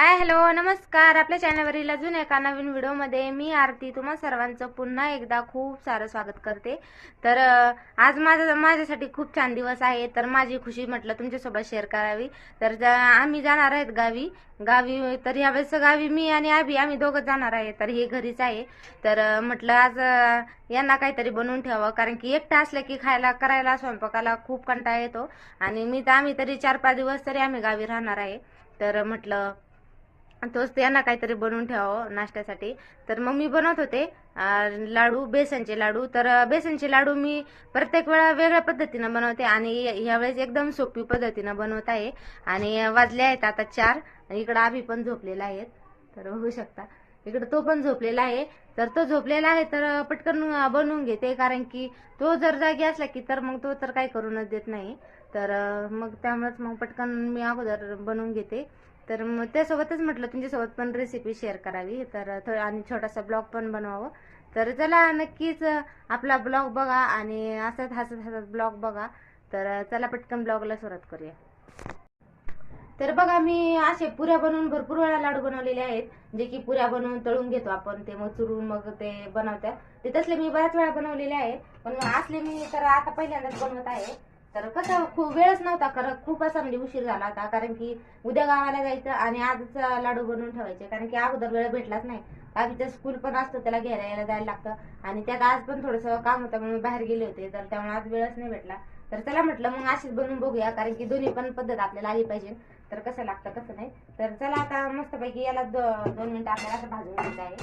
Hi hello नमस्कार. आपल्या चॅनलवरील अजून एका नवीन व्हिडिओमध्ये मी आरती. तुम्हा सर्वांचं पुन्हा एकदा खूप सारं स्वागत करते. तर आज माझा माझ्यासाठी खूप छान दिवस आहे. तर माझी खुशी म्हटलं तुमच्यासोबत शेअर करावी. तर आम्ही जाणार आहेत गावी. गावी तर यावेळेस गावी मी आणि आबी आम्ही दोघं जाणार आहे. तर हे घरीच आहे. तर म्हटलं आज यांना काहीतरी बनवून ठेवावं. कारण की एकटं असलं की खायला करायला स्वयंपाकाला खूप कंटाळा येतो. आणि मी तर आम्ही तरी चार पाच दिवस तरी आम्ही गावी राहणार आहे. तर म्हटलं तोच त्यांना काहीतरी बनवून ठेवावं नाश्त्यासाठी. तर मग मी बनवत होते लाडू बेसनचे लाडू. तर बेसनचे लाडू मी प्रत्येक वेळा वेगळ्या पद्धतीनं बनवते आणि यावेळेस एकदम सोपी पद्धतीनं बनवत आहे. आणि वाजले आहेत आता चार इकडं आम्ही पण झोपलेला आहेत तर होऊ शकता. इकडं तो पण झोपलेला आहे. तर तो झोपलेला आहे तर पटकन बनवून घेते. कारण की तो जर जागी असला की तर मग तो तर काही करूनच देत नाही. तर मग त्यामुळेच मग पटकन मी अगोदर बनवून घेते. तर मग त्यासोबतच म्हटलं तुमच्यासोबत पण रेसिपी शेअर करावी. तर थोडं आणि छोटासा ब्लॉग पण बनवावं. तर चला नक्कीच आपला ब्लॉग बघा आणि असत हसत हसत ब्लॉग बघा. तर चला पटकन ब्लॉगला सुरुवात करूया. तर बघा मी असे पुऱ्या बनवून भरपूर वेळा लाडू बनवलेले आहेत. जे की पुऱ्या बनवून तळून घेतो आपण ते मग चुरून मग ते बनवतात. ते तसले मी बऱ्याच वेळा बनवलेले आहे पण असले मी तर आता पहिल्यांदाच बनवत आहे. तर कसं खूप वेळच नव्हता खरं खूप असा म्हणजे उशीर झाला होता. कारण की उद्या गावाला जायचं आणि आजच लाडू बनवून ठेवायचे. कारण की अगोदर वेळ भेटलाच नाही. बाकीचं स्कूल पण असतं त्याला घ्यायला यायला जायला लागतं. आणि त्यात आज पण थोडंसं काम होतं म्हणून बाहेर गेले होते. तर त्यामुळे आज वेळच नाही भेटला. तर चला म्हटलं मग अशीच बनवून बघूया कारण की दोन्ही पण पद्धत आपल्याला आली पाहिजे. तर कसं लागतं कसं नाही. तर चला आता मस्तपैकी याला दो- दोन मिनिटं आपल्याला असं भाजून घ्यायचं आहे.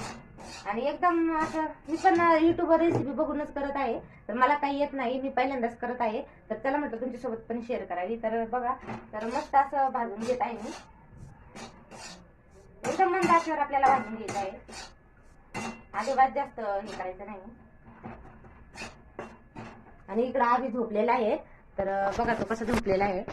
आणि एकदम असं मी पण युट्यूबवर रेसिपी बघूनच करत आहे. तर मला काही येत नाही मी पहिल्यांदाच करत आहे. तर चला म्हटलं तुमच्यासोबत पण शेअर करावी. तर बघा तर मस्त असं भाजून घेत आहे मी. एकदम मंद आचेवर आपल्याला भाजून घ्यायचं आहे. अजिबात जास्त हे करायचं नाही. आणि इकडं आधी झोपलेला आहे. तर बघा तो कसा झोपलेला आहे.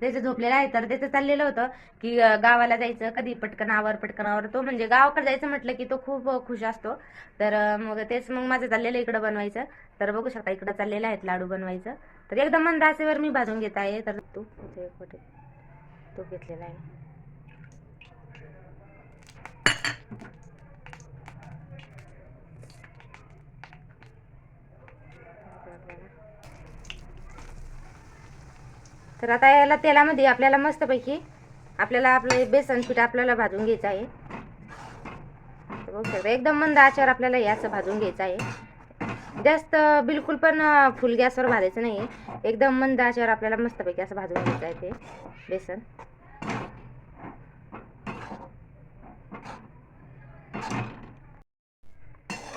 त्याचं झोपलेलं आहे तर त्याचं चाललेलं होतं की गावाला जायचं कधी पटकन आवर पटकन आवर. तो म्हणजे गावाकडे जायचं म्हटलं की तो खूप खुश असतो. तर मग तेच मग माझं चाललेलं इकडं बनवायचं. तर बघू शकता इकडं चाललेलं आहेत लाडू बनवायचं. तर एकदम मंद मी भाजून घेत आहे. तर तू कुठे? तो घेतलेला आहे. तर आता याला तेलामध्ये आपल्याला मस्तपैकी आपल्याला आपलं बेसन पीठ आपल्याला भाजून घ्यायचं आहे. बघू शकता एकदम मंद आचार आपल्याला याचं असं भाजून घ्यायचं आहे. जास्त बिलकुल पण फुल गॅसवर भाजायचं नाही आहे एकदम मंद आचार आपल्याला मस्तपैकी असं भाजून घ्यायचं आहे ते बेसन.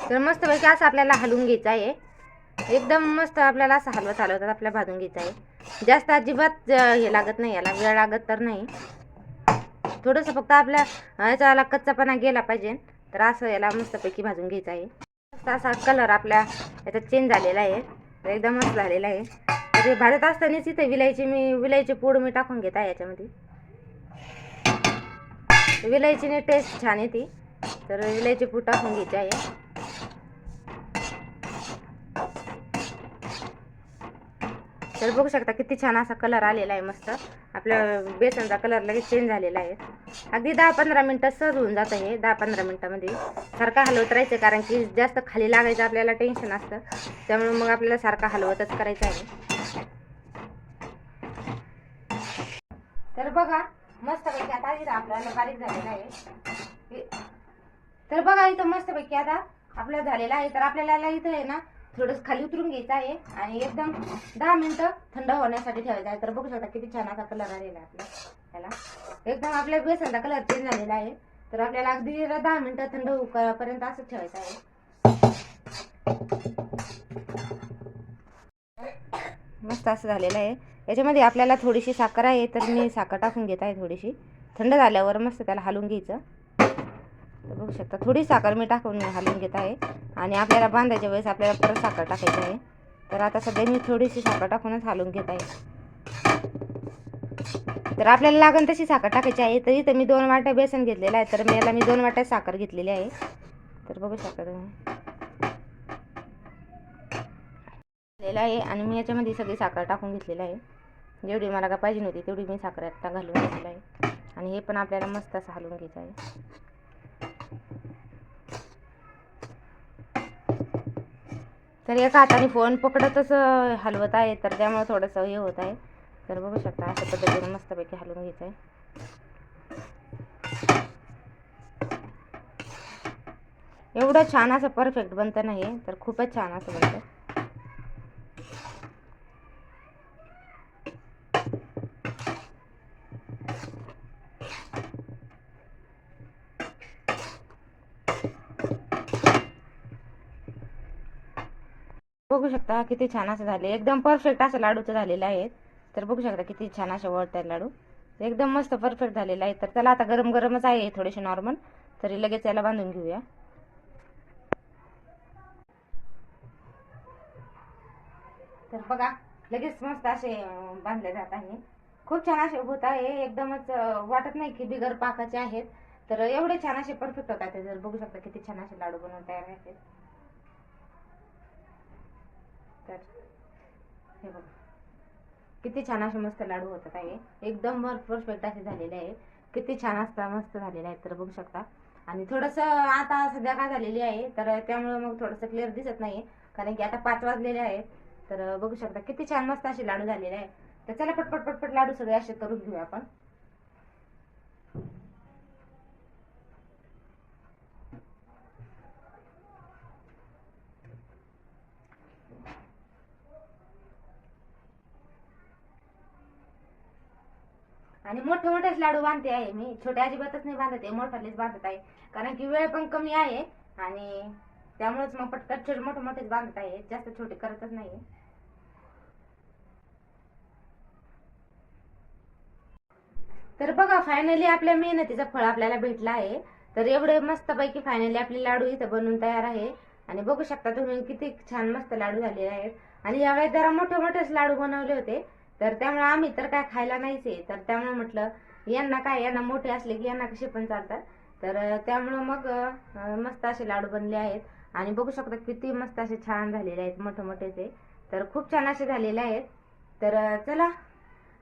तर मस्तपैकी असं आपल्याला हलवून घ्यायचं आहे. एकदम मस्त आपल्याला असं हलवत हलवतात आपल्या भाजून घ्यायचं आहे जास्त अजिबात हे लागत नाही याला वेळ लागत तर नाही. थोडंसं फक्त आपल्या याच्याला कच्चापणा गेला पाहिजे तर असं याला मस्तपैकी भाजून घ्यायचं आहे मस्त असा कलर आपल्या याचा चेंज झालेला आहे. एकदम मस्त झालेला आहे. तर हे भाजत असतानाच इथे विलायची मी विलायची पूड मी टाकून घेत आहे याच्यामध्ये. विलायचीने टेस्ट छान येते. तर विलायची पूड टाकून घ्यायची आहे. तर बघू शकता किती छान असा कलर आलेला आहे मस्त. आपल्या बेसनचा कलर लगेच चेंज झालेला आहे. अगदी दहा पंधरा मिनटं सहज होऊन जातं हे दहा पंधरा मिनटामध्ये. सारखं हलवत राहायचं कारण की जास्त खाली लागायचं आपल्याला टेन्शन असतं. त्यामुळे मग आपल्याला सारखं हलवतच करायचं आहे. तर बघा मस्तपैकी आता आपल्याला बारीक झालेला आहे. तर बघा इथं मस्तपैकी आता आपलं झालेलं आहे. तर आपल्याला इथं आहे ना थोडंसं खाली उतरून घ्यायचं आहे आणि एकदम दहा मिनिटं थंड होण्यासाठी ठेवायचं आहे. तर बघू शकता किती छान असा कलर आलेला आहे आपला. त्याला एकदम आपल्या बेसनचा कलर चेंज झालेला आहे. तर आपल्याला अगदी दहा मिनिटं थंड होईपर्यंत असंच ठेवायचं आहे. मस्त असं झालेलं आहे. याच्यामध्ये आपल्याला थोडीशी साखर आहे तर मी साखर टाकून घेत आहे थोडीशी. थंड झाल्यावर मस्त त्याला हलवून घ्यायचं. बघू शकता. थोडी साखर मी टाकून हलवून घेत आहे. आणि आपल्याला बांधायच्या वेळेस आपल्याला परत साखर टाकायची आहे. तर आता सध्या मी थोडीशी साखर टाकूनच हलवून घेत आहे. तर आपल्याला लागण तशी साखर टाकायची आहे. तर इथं मी दोन वाट्या बेसन घेतलेलं आहे. तर मी याला मी दोन वाट्या साखर घेतलेली आहे. तर बघू शकता तुम्ही. घेतलेलं आहे. आणि मी याच्यामध्ये सगळी साखर टाकून घेतलेलं आहे. जेवढी मला का पाहिजे नव्हती तेवढी मी साखर आत्ता घालून घेतलेलं आहे. आणि हे पण आपल्याला मस्त असं हलवून घ्यायचं आहे. तर एका हाताने फोन पकडतच हलवत आहे. तर त्यामुळे थोडंसं हे होत आहे. तर बघू शकता अशा पद्धतीने मस्तपैकी हलवून घ्यायचं आहे. एवढं छान असं परफेक्ट बनतं नाही तर खूपच छान असं बनतं. बघू शकता किती छान असं झाले. एकदम परफेक्ट असं लाडूचं झालेलं आहे तर बघू शकता किती छान असे वळत आहेत लाडू. एकदम मस्त परफेक्ट झालेलं आहे तर त्याला आता गरम गरमच आहे थोडेसे नॉर्मल तरी लगेच याला बांधून घेऊया. तर बघा लगेच मस्त असे बांधले जात आहे. खूप छान असे होत आहे. एकदमच वाटत नाही की बिगर पाकाचे आहेत. तर एवढे छान असे परफेक्ट होतात आहेत जर बघू शकता किती छान असे लाडू बनवून तयार आहेत. तर हे बघा. किती छान असे मस्त लाडू होतात आहे एकदम परफेक्ट असे झालेले आहे. किती छान असता मस्त झालेले आहेत तर बघू शकता. आणि थोडस आता सध्या काय झालेली आहे तर त्यामुळे मग थोडस क्लिअर दिसत नाही. कारण की आता पाच वाजलेले आहे. तर बघू शकता किती छान मस्त असे लाडू झालेले आहे. तर चला पटपट पटपट लाडू सगळे असे करून घेऊया आपण. आणि मोठे मोठेच लाडू बांधते आहे. मी छोटे अजिबातच नाही बांधत आहे मोठालेच बांधत आहे. कारण की वेळ पण कमी आहे आणि त्यामुळेच मग पटकन छोटे मोठे मोठेच बांधत आहे. जास्त छोटे करतच नाही तर बघा फायनली आपल्या मेहनतीचं फळ आपल्याला भेटलं आहे. तर एवढे मस्त पैकी फायनली आपले लाडू इथं बनवून तयार आहे. आणि बघू शकता तुम्ही किती छान मस्त लाडू झालेले आहेत. आणि यावेळेस जरा मोठे मोठेच लाडू बनवले होते. तर त्यामुळे आम्ही तर काय खायला नाहीच आहे. तर त्यामुळे म्हटलं यांना काय यांना मोठे असले की यांना कसे पण चालतात. तर त्यामुळं मग मस्त असे लाडू बनले आहेत. आणि बघू शकता किती मस्त असे छान झालेले आहेत मोठे मोठेचे तर खूप छान असे झालेले आहेत. तर चला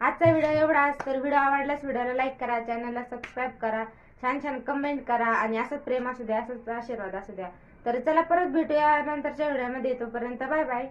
आजचा व्हिडिओ एवढाच तर व्हिडिओ आवडल्यास व्हिडिओला लाईक करा चॅनलला सबस्क्राईब करा छान छान कमेंट करा आणि असंच प्रेम असू द्या असंच आशीर्वाद असू द्या. तर चला परत भेटूया नंतरच्या व्हिडिओमध्ये. तोपर्यंत बाय बाय.